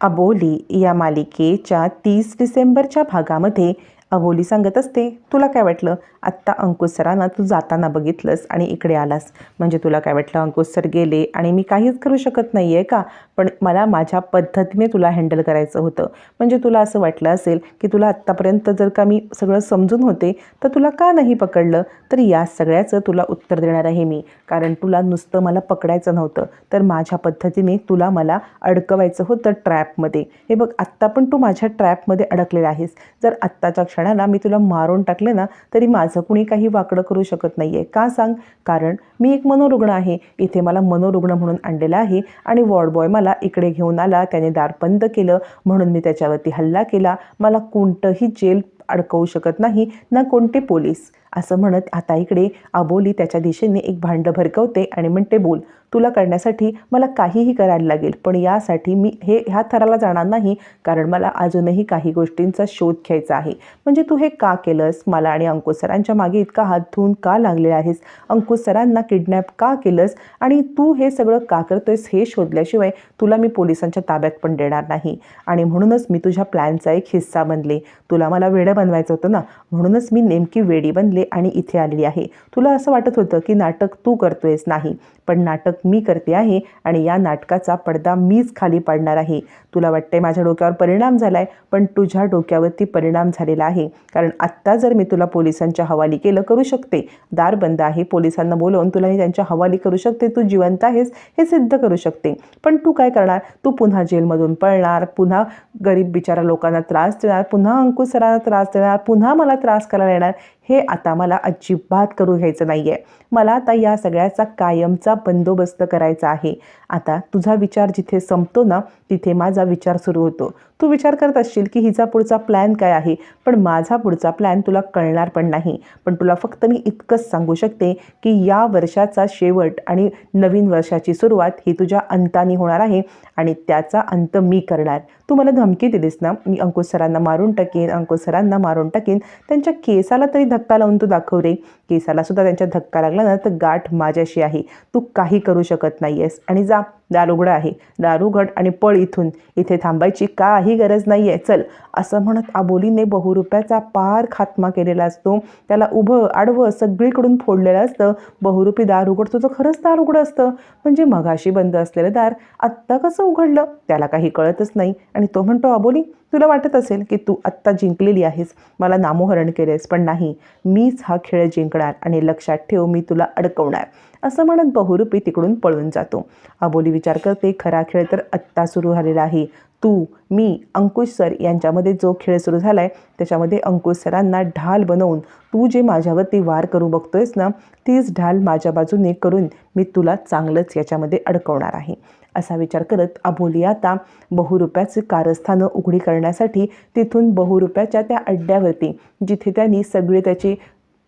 अबोली या मालिकेच्या तीस डिसेंबरच्या भागामध्ये अबोली सांगत असते तुला काय वाटलं? आत्ता अंकुश सरांना तू जाताना बघितलंस आणि इकडे आलास. म्हणजे तुला काय वाटलं अंकुश सर गेले आणि मी काहीच करू शकत नाही आहे का? पण मला माझ्या पद्धतीने तुला हँडल करायचं होतं. म्हणजे तुला असं वाटलं असेल की तुला आत्तापर्यंत जर का मी सगळं समजून होते तर तुला का नाही पकडलं? तर या सगळ्याचं तुला उत्तर देणार आहे मी. कारण तुला नुसतं मला पकडायचं नव्हतं. तर माझ्या पद्धतीने तुला मला अडकवायचं होतं ट्रॅपमध्ये. हे बघ आत्ता पण तू माझ्या ट्रॅपमध्ये अडकलेला आहेस. जर आत्ताच्या क्षणाला मी तुला मारून टाकले ना तरी माझं कुणी काही वाकडं करू शकत नाही आहे का सांग? कारण मी एक मनोरुग्ण आहे. इथे मला मनोरुग्ण म्हणून आणलेलं आहे आणि वॉर्ड बॉय मला इकडे घेऊन आला. त्याने दार बंद केलं. म्हणून मी त्याच्यावरती हल्ला केला. मला कोणतंही जेल अडकवू शकत नाही. ना कोणते पोलीस. असं म्हणत आता इकडे अबोली त्याच्या दिशेने एक भांडं भरकवते आणि म्हणते बोल तुला करण्यासाठी मला काहीही करायला लागेल पण यासाठी मी हे ह्या थराला जाणार नाही कारण मला अजूनही काही गोष्टींचा शोध घ्यायचा आहे. म्हणजे तू हे का केलंस? मला आणि अंकुश सरांच्या मागे इतका हात धुवून का लागलेला आहेस? अंकुश सरांना किडनॅप का केलंस? आणि तू हे सगळं का करतोयस हे शोधल्याशिवाय तुला मी पोलिसांच्या ताब्यात पण देणार नाही. आणि म्हणूनच मी तुझ्या प्लॅनचा एक हिस्सा बनले. तुला मला वेडं बनवायचं होतं ना? म्हणूनच मी नेमकी वेडी बनले. आणि इथे आलेली आहे. तुला असं वाटत होतं की नाटक तू करतोयस नाही पण नाटक मी करते आहे आणि या नाटकाचा पडदा मीच खाली पाडणार आहे. तुला वाटते माझ्या डोक्यावर परिणाम झाला आहे पण तुझ्या डोक्यावरती परिणाम झालेला आहे. कारण आत्ता जर मी तुला पोलिसांच्या हवाली केलं करू शकते. दार बंद आहे पोलिसांना बोलवून तुला मी त्यांच्या हवाली करू शकते. तू जिवंत आहेस हे सिद्ध करू शकते. पण तू काय करणार? तू पुन्हा जेलमधून पळणार पुन्हा गरीब बिचारा लोकांना त्रास देणार पुन्हा अंकुश सरांना त्रास देणार पुन्हा मला त्रास करायला येणार हे आता मला अजिबात करू घ्यायचं नाही आहे मला आता या सगळ्याचा कायमचा बंदोबस्त करायचा आहे. आता तुझा विचार जिथे संपतो ना तिथे माझा विचार सुरू होतो. तू विचार करत असशील की हिचा पुढचा प्लॅन काय आहे? पण माझा पुढचा प्लॅन तुला कळणार पण नाही. पण तुला फक्त मी इतकंच सांगू शकते की या वर्षाचा शेवट आणि नवीन वर्षाची सुरुवात ही तुझ्या अंतानी होणार आहे आणि त्याचा अंत मी करणार. तू मला धमकी दिलीस ना मी अंकुश सरांना मारून टाकेन अंकुश सरांना मारून टाकेन त्यांच्या केसाला तरी धक्का लावून तू दाखव रे. केसाला सुद्धा त्यांच्या धक्का लागला ना तर गाठ माझ्याशी आहे. तू काही करू शकत नाही आहेस आणि जा दारुगड आहे. दारुगड आणि पळ इथून. इथे थांबायची काही गरज नाही आहे चल. असं म्हणत आबोलीने बहुरुप्याचा पार खात्मा केलेला असतो. त्याला उभं आडवं सगळीकडून फोडलेलं असतं. बहुरूपी दार उघडतो तर खरंच दार उघडं असतं. म्हणजे मघाशी बंद असलेलं दार आत्ता कसं उघडलं? त्याला काही कळतच नाही. आणि तो म्हणतो अबोली तुला वाटत असेल की तू आत्ता जिंकलेली आहेस. मला नामोहरण केलेस पण नाही. मीच हा खेळ जिंकणार आणि लक्षात ठेव मी तुला अडकवणार. असं म्हणत बहुरूपी तिकडून पळून जातो. अबोली विचार करते खरा खेळ तर आत्ता सुरू झालेला आहे. तू मी अंकुश सर यांच्यामध्ये जो खेळ सुरू झाला आहे त्याच्यामध्ये अंकुश सरांना ढाल बनवून तू जे माझ्यावरती वार करू बघतोयस ना तीच ढाल माझ्या बाजूने करून मी तुला चांगलंच याच्यामध्ये अडकवणार आहे. असा विचार करत अबोली आता बहुरुप्याचे कारस्थानं उघडी करण्यासाठी तिथून बहुरुप्याच्या त्या अड्ड्यावरती जिथे त्यांनी सगळे त्याचे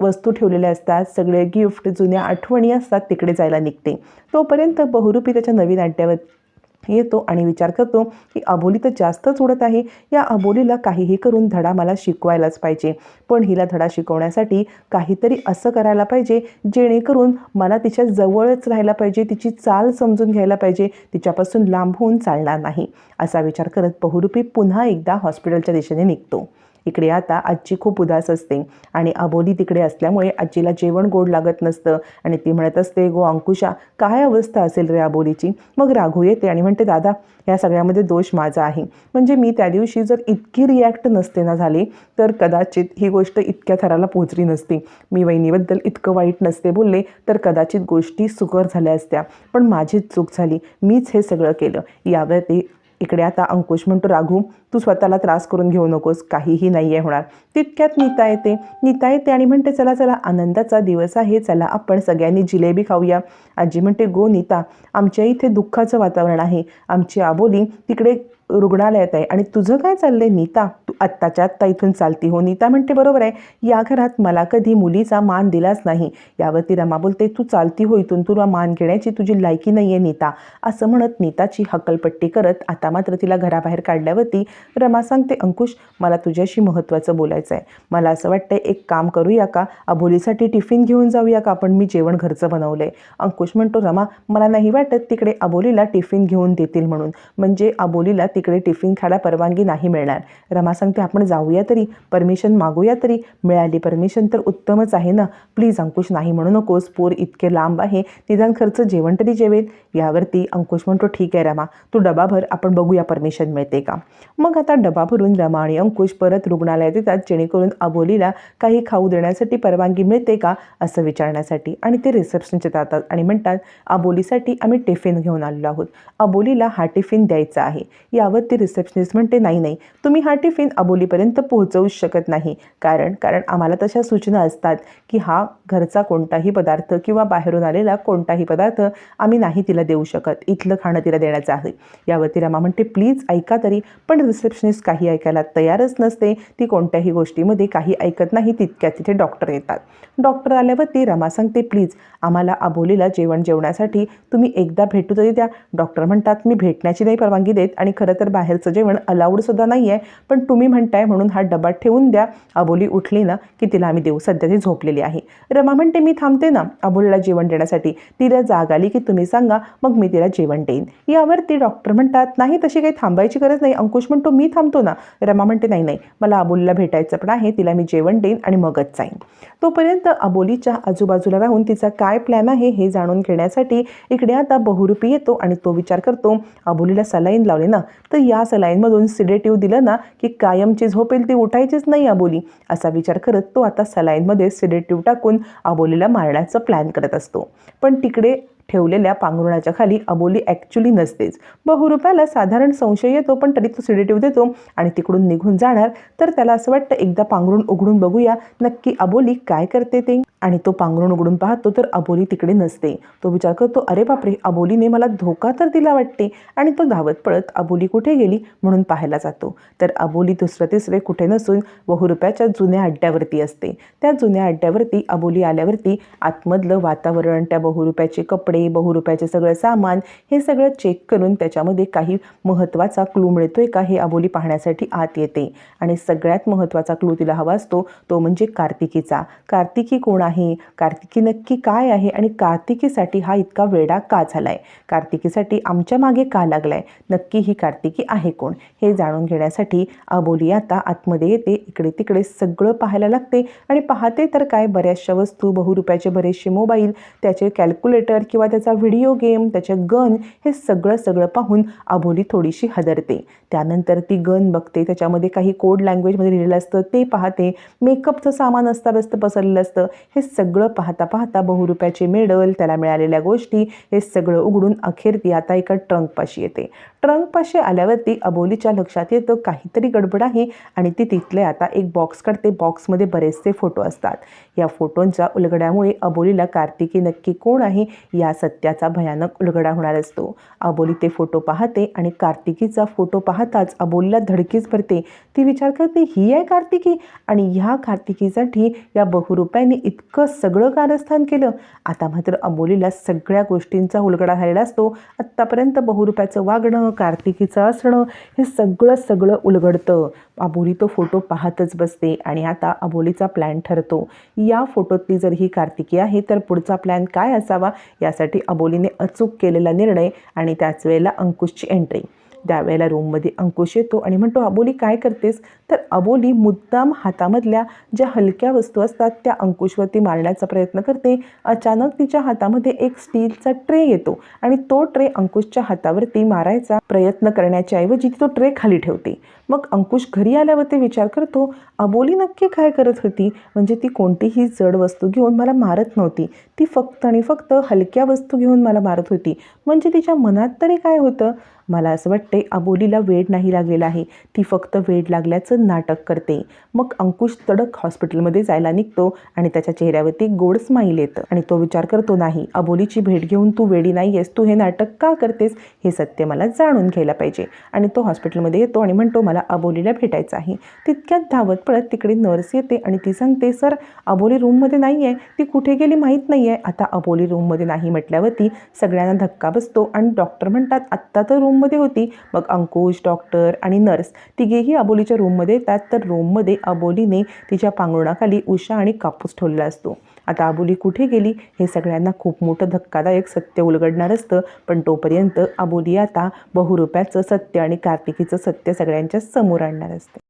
वस्तू ठेवलेल्या असतात सगळे गिफ्ट जुन्या आठवणी असतात तिकडे जायला निघते. तोपर्यंत बहुरूपी त्याच्या नवीन अड्ड्यावर येतो आणि विचार करतो की अबोली तर जास्तच उडत आहे या अबोलीला काहीही करून धडा मला शिकवायलाच पाहिजे. पण हिला धडा शिकवण्यासाठी काहीतरी असं करायला पाहिजे जेणेकरून मला तिच्या जवळच राहायला पाहिजे तिची चाल समजून घ्यायला पाहिजे तिच्यापासून लांब होऊन चालणार नाही असा विचार करत बहुरूपी पुन्हा एकदा हॉस्पिटलच्या दिशेने निघतो. इकडे आता आजी खूप उदास असते आणि अबोली तिकडे असल्यामुळे आजीला जेवण गोड लागत नसतं. आणि ती म्हणत असते गो अंकुशा काय अवस्था असेल रे अबोलीची मग राघू येते आणि म्हणते दादा या सगळ्यामध्ये दोष माझा आहे. म्हणजे मी त्या दिवशी जर इतकी रिॲक्ट नसते ना झाली तर कदाचित ही गोष्ट इतक्या थराला पोहोचली नसती. मी वहिनीबद्दल इतकं वाईट नसते बोलले तर कदाचित गोष्टी सुकर झाल्या असत्या. पण माझीच चूक झाली. मीच हे सगळं केलं. यावर ते इकडे आता अंकुश म्हणतो राघू तू स्वतःला त्रास करून घेऊ नकोस काहीही नाही आहे होणार. तितक्यात नीता येते. नीता येते आणि म्हणते चला चला आनंदाचा दिवस आहे चला आपण सगळ्यांनी जिलेबी खाऊया. आजी म्हणते गो नीता आमच्या इथे दुःखाचं वातावरण आहे. आमची आबोली तिकडे रुग्णालयात आहे. आणि तुझं काय चाललंय नीता? तू आत्ताच्या आत्ता इथून चालती हो. नीता म्हणते बरोबर आहे. या घरात मला कधी मुलीचा मान दिलाच नाही. यावरती रमा बोलते तू चालती हो इथून. तुला मान घेण्याची तुझी लायकी नाही आहे नीता. असं म्हणत नीताची हकलपट्टी करत आता मात्र तिला घराबाहेर काढल्यावरती रमा सांगते अंकुश मला तुझ्याशी महत्त्वाचं बोलायचं आहे. मला असं वाटतं एक काम करूया का? अबोलीसाठी टिफिन घेऊन जाऊया का? आपण मी जेवण घरचं बनवलं आहे अंकुश म्हणतो रमा मला नाही वाटत तिकडे अबोलीला टिफिन घेऊन देतील म्हणून. म्हणजे अबोलीला तिकडे टिफिन खायला परवानगी नाही मिळणार. रमा सांगते आपण जाऊया तरी परमिशन मागूया तरी मिळाली परमिशन तर उत्तमच आहे ना. प्लीज अंकुश नाही म्हणू नकोस पोर इतके लांब आहे निदान खर्च जेवण तरी जेवेल. यावरती अंकुश म्हणतो ठीक आहे रमा तू डबा भर आपण बघूया परमिशन मिळते का. मग आता डबा भरून रमा आणि अंकुश परत रुग्णालयात येतात जेणेकरून अबोलीला काही खाऊ देण्यासाठी परवानगी मिळते का असं विचारण्यासाठी. आणि ते रिसेप्शनचे जातात आणि म्हणतात अबोलीसाठी आम्ही टिफिन घेऊन आलेलो आहोत. अबोलीला हा टिफिन द्यायचा आहे. या यावर ती रिसेप्शनिस्ट म्हणते नाही नाही तुम्ही हा टिफिन अबोलीपर्यंत पोहोचवूच शकत नाही. कारण कारण आम्हाला तशा सूचना असतात की हा घरचा कोणताही पदार्थ किंवा बाहेरून आलेला कोणताही पदार्थ आम्ही नाही तिला देऊ शकत. इथलं खाणं तिला देण्याचं आहे. यावरती रमा म्हणते प्लीज ऐका तरी पण रिसेप्शनिस्ट काही ऐकायला तयारच नसते. ती कोणत्याही गोष्टीमध्ये काही ऐकत नाही तितक्या तिथे डॉक्टर येतात. डॉक्टर आल्यावरती रमा सांगते प्लीज आम्हाला अबोलीला जेवण जेवण्यासाठी तुम्ही एकदा भेटू तरी द्या. डॉक्टर म्हणतात मी भेटण्याची नाही परवानगी देत आणि खरंच तर बाहेरचं जेवण अलाउडसुद्धा नाही आहे पण तुम्ही म्हणताय म्हणून हा डबा ठेवून द्या. अबोली उठली ना की तिला आम्ही देऊ. सध्या ती झोपलेली आहे. रमा म्हणते मी थांबते ना अबोलीला जेवण देण्यासाठी. तिला जाग आली की तुम्ही सांगा मग मी तिला जेवण देईन. यावरती डॉक्टर म्हणतात नाही तशी काही थांबायची गरज नाही. अंकुश म्हणतो मी थांबतो ना. रमा म्हणते नाही नाही मला अबोलीला भेटायचं पण आहे. तिला मी जेवण देईन आणि मगच जाईन. तोपर्यंत अबोलीच्या आजूबाजूला राहून तिचा काय प्लॅन आहे हे जाणून घेण्यासाठी इकडे आता बहुरूपी येतो आणि तो विचार करतो अबोलीला सलाईन लावले ना तर या सलाईनमधून सिडेटिव्ह दिलं ना की कायमची झोपेल ती उठायचीच नाही अबोली. असा विचार करत तो आता सलाईनमध्ये सिडेटिव्ह टाकून अबोलीला मारण्याचा प्लॅन करत असतो. पण तिकडे ठेवलेल्या पांघरुणाच्या खाली अबोली ॲक्च्युली नसतेच. बहुरूपाला साधारण संशय येतो पण तरी तो सिडेटिव्ह देतो आणि तिकडून निघून जाणार. तर त्याला असं वाटतं एकदा पांघरुण उघडून बघूया नक्की अबोली काय करते ते? आणि तो पांघरुण उघडून पाहतो तर अबोली तिकडे नसते. तो विचार करतो अरे बापरे अबोलीने मला धोका तर दिला वाटते. आणि तो धावत पळत अबोली कुठे गेली म्हणून पाहायला जातो. तर अबोली दुसरं तिसरे कुठे नसून बहुरुप्याच्या जुन्या अड्ड्यावरती असते. त्या जुन्या अड्ड्यावरती अबोली आल्यावरती आतमधलं वातावरण त्या बहुरुप्याचे कपडे बहुरुप्याचे सगळं सामान हे सगळं चेक करून त्याच्यामध्ये काही महत्त्वाचा क्लू मिळतोय का हे अबोली पाहण्यासाठी आत येते. आणि सगळ्यात महत्त्वाचा क्लू तिला हवा असतो तो म्हणजे कार्तिकीचा. कार्तिकी कोण आहे? कार्तिकी नक्की काय आहे? आणि कार्तिकीसाठी हा इतका वेडा का झाला आहे कार्तिकीसाठी आमच्या मागे का लागला आहे नक्की ही कार्तिकी आहे कोण? हे जाणून घेण्यासाठी अबोली आता आतमध्ये येते इकडे तिकडे सगळं पाहायला लागते. आणि पाहते तर काय बऱ्याचशा वस्तू बहुरुपयाचे बरेचसे मोबाईल त्याचे कॅल्क्युलेटर किंवा त्याचा व्हिडिओ गेम त्याचे गन हे सगळं सगळं पाहून अबोली थोडीशी हदरते. त्यानंतर ती गन बघते त्याच्यामध्ये काही कोड लँग्वेजमध्ये लिहिलेलं असतं ते पाहते. मेकअपचं सामान अस्ताव्यस्त पसरलेलं असतं. हे सगळं पाहता पाहता बहुरुपयाचे मेडल त्याला मिळालेल्या गोष्टी हे सगळं उघडून अखेर ती आता एका ट्रंकपाशी येते. ट्रंकपाशी आल्यावरती अबोलीच्या लक्षात येतं. काहीतरी गडबड आहे आणि ती तिथले आता एक बॉक्स काढते. बॉक्समध्ये बरेचसे फोटो असतात. या फोटोंच्या उलगड्यामुळे अबोलीला कार्तिकी नक्की कोण आहे? या सत्याचा भयानक उलगडा होणार असतो. अबोली ते फोटो पाहते आणि कार्तिकीचा फोटो पाहताच अबोलीला धडकीच भरते. ती विचार करते ही आहे कार्तिकी? आणि ह्या कार्तिकीसाठी या बहुरुपयाने इतकं सगळं कारस्थान केलं. आता मात्र अबोलीला सगळ्या गोष्टींचा उलगडा झालेला असतो. आत्तापर्यंत बहुरुपयाचं वागणं कार्तिकीचं असणं हे सगळं सगळं उलगडतं. अबोली तो फोटो पाहतच बसते आणि आता अबोलीचा प्लॅन ठरतो. या फोटोतली जर ही कार्तिकी आहे तर पुढचा प्लॅन काय असावा? यासाठी अबोलीने अचूक केलेला निर्णय आणि त्याच वेळेला अंकुशची एंट्री त्यावेळेला रूममध्ये अंकुश येतो आणि म्हणतो अबोली काय करतेस? तर अबोली मुद्दाम हातामधल्या ज्या हलक्या वस्तू असतात त्या अंकुशवरती मारण्याचा प्रयत्न करते. अचानक तिच्या हातामध्ये एक स्टीलचा ट्रे येतो आणि तो ट्रे अंकुशच्या हातावरती मारायचा प्रयत्न करण्याच्या ऐवजी ती तो ट्रे खाली ठेवते. मग अंकुश घरी आल्यावरती विचार करतो अबोली नक्की काय करत होती? म्हणजे ती कोणतीही जड वस्तू घेऊन मला मारत नव्हती. ती फक्त आणि फक्त हलक्या वस्तू घेऊन मला मारत होती. म्हणजे तिच्या मनात तरी काय होतं? मला असं वाटते अबोलीला वेड नाही लागलेला आहे. ती फक्त वेड लागल्याचं नाटक करते. मग अंकुश तडक हॉस्पिटलमध्ये जायला निघतो आणि त्याच्या चेहऱ्यावरती गोड स्माईल येतं. आणि तो विचार करतो नाही अबोलीची भेट घेऊन तू वेडी नाही आहेस तू हे नाटक का करतेस? हे सत्य मला जाणून घ्यायला पाहिजे. आणि तो हॉस्पिटलमध्ये येतो आणि म्हणतो मला अबोलीला भेटायचं आहे. तितक्यात धावत पळत तिकडे नर्स येते आणि ती सांगते सर अबोली रूममध्ये नाही आहे ती कुठे गेली माहीत नाही आहे आता अबोली रूममध्ये नाही म्हटल्यावरती सगळ्यांना धक्का बसतो आणि डॉक्टर म्हणतात आत्ता तर रूममध्ये होती. मग अंकुश डॉक्टर आणि नर्स तिघेही अबोलीच्या रूममध्ये येतात. तर रूममध्ये अबोलीने तिच्या पांघरुणाखाली उषा आणि कापूस ठेवलेला असतो. आता अबोली कुठे गेली? हे सगळ्यांना खूप मोठं धक्कादायक सत्य उलगडणार असतं. पण तोपर्यंत अबोली आता बहुरूप्याचं सत्य आणि कार्तिकीचं सत्य सगळ्यांच्या समोर आणणार असते.